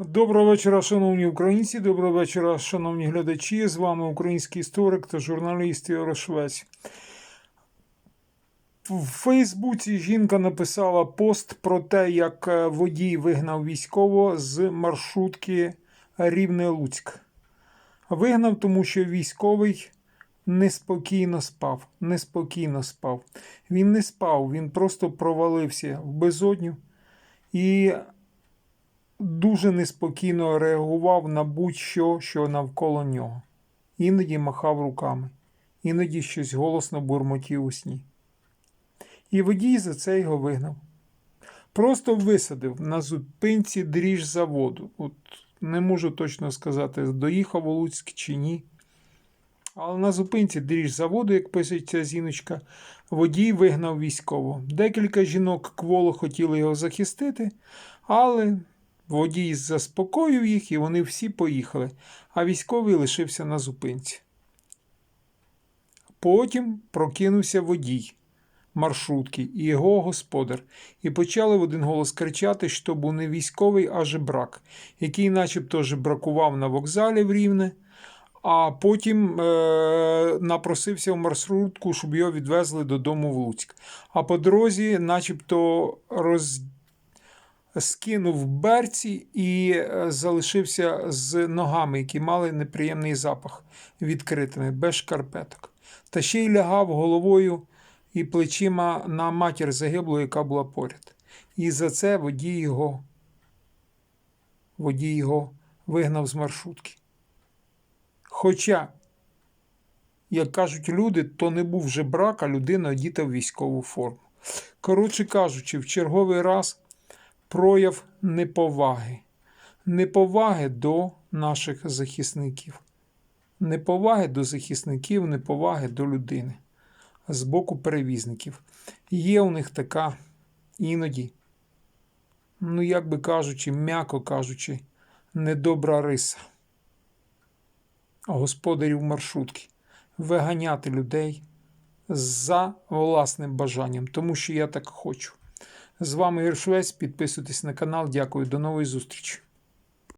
Доброго вечора, шановні українці. Доброго вечора, шановні глядачі. З вами український історик та журналіст Швець. В Фейсбуці жінка написала пост про те, як е, водій вигнав військово з маршрутки Рівне Луцьк. Вигнав, тому що військовий неспокійно спав. Неспокійно спав. Він не спав, він просто провалився в безодню і дуже неспокійно реагував на будь-що, що навколо нього. Іноді махав руками, іноді щось голосно бурмотів у сні. І водій за це його вигнав. Просто висадив на зупинці дріж заводу. От не можу точно сказати, доїхав у Луцьк чи ні. Але на зупинці дріж заводу, як пише зіночка, водій вигнав військово. Декілька жінок кволо хотіли його захистити, але водій заспокоїв їх і вони всі поїхали, а військовий лишився на зупинці. Потім прокинувся водій маршрутки і його господар, і почали в один голос кричати, що був не військовий, а жебрак, який начебто жебракував на вокзалі в Рівне, а потім е- напросився в маршрутку, щоб його відвезли додому в Луцьк. А по дорозі, начебто, роз... скинув берці і е, залишився з ногами, які мали неприємний запах відкритими, без шкарпеток. Та ще й лягав головою і плечима на матір загиблу, яка була поряд. І за це водій його, водій його вигнав з маршрутки. Хоча, як кажуть люди, то не був вже брак, а людина одіта в військову форму. Коротше кажучи, в черговий раз прояв неповаги. Неповаги до наших захисників. Неповаги до захисників, неповаги до людини з боку перевізників. Є у них така іноді, ну, як би кажучи, м'яко кажучи, недобра риса господарів маршрутки виганяти людей за власним бажанням, тому що я так хочу. З вами Іршвець. Підписуйтесь на канал. Дякую, до нової зустрічі.